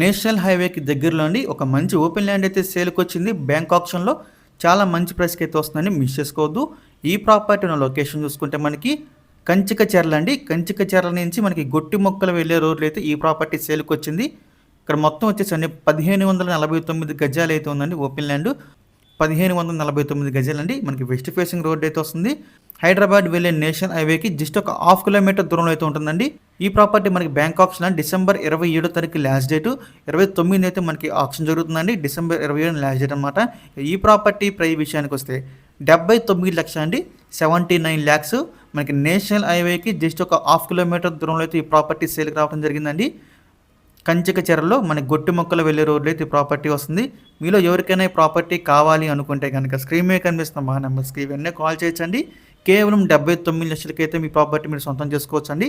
National హైవేకి దగ్గరలో అండి ఒక మంచి ఓపెన్ ల్యాండ్ అయితే సేల్కి వచ్చింది. బ్యాంక్ ఆప్షన్లో చాలా మంచి ప్రైస్కి అయితే వస్తుందని మిస్ చేసుకోవద్దు. ఈ ప్రాపర్టీ ఉన్న లొకేషన్ చూసుకుంటే మనకి కంచిక చెర్ల అండి. కంచిక చెర్ల నుంచి మనకి గొట్టి మొక్కలు వెళ్ళే రోడ్లు అయితే ఈ ప్రాపర్టీ సేల్కి వచ్చింది. ఇక్కడ మొత్తం వచ్చేసండి పదిహేను వందల నలభై తొమ్మిది గజాలు అయితే ఉందండి ఓపెన్ ల్యాండ్. పదిహేను వందల నలభై తొమ్మిది గజాలండి మనకి వెస్ట్ ఫేసింగ్ రోడ్ అయితే వస్తుంది. హైదరాబాద్ వెళ్ళే నేషనల్ హైవేకి జస్ట్ ఒక హాఫ్ కిలోమీటర్ దూరంలో అయితే ఉంటుందండి. ఈ ప్రాపర్టీ మనకి బ్యాంక్ ఆప్షన్ డిసెంబర్ ఇరవై ఏడో తారీఖు లాస్ట్ డేట్. ఇరవై తొమ్మిది అయితే మనకి ఆప్షన్ జరుగుతుందండి. డిసెంబర్ ఇరవై ఏడు లాస్ట్ డేట్ అనమాట ఈ ప్రాపర్టీ ప్రై విషయానికి వస్తే డెబ్బై తొమ్మిది లక్షలు అండి. Seventy nine lakhs. మనకి నేషనల్ హైవేకి జస్ట్ ఒక హాఫ్ కిలోమీటర్ దూరంలో అయితే ఈ ప్రాపర్టీ సేల్కి రావడం జరిగిందండి. కంచిక చెరలో మన గొట్టి మొక్కలు వెళ్ళే రోడ్లో అయితే ఈ ప్రాపర్టీ వస్తుంది. మీలో ఎవరికైనా ఈ ప్రాపర్టీ కావాలి అనుకుంటే కనుక స్క్రీన్ మీద కనిపిస్తున్న మా నెంబర్స్కి ఇవన్నీ కాల్ చేయొచ్చండి. కేవలం డెబ్బై తొమ్మిది లక్షలకైతే మీ ప్రాపర్టీ మీరు సొంతం చేసుకోవచ్చండి.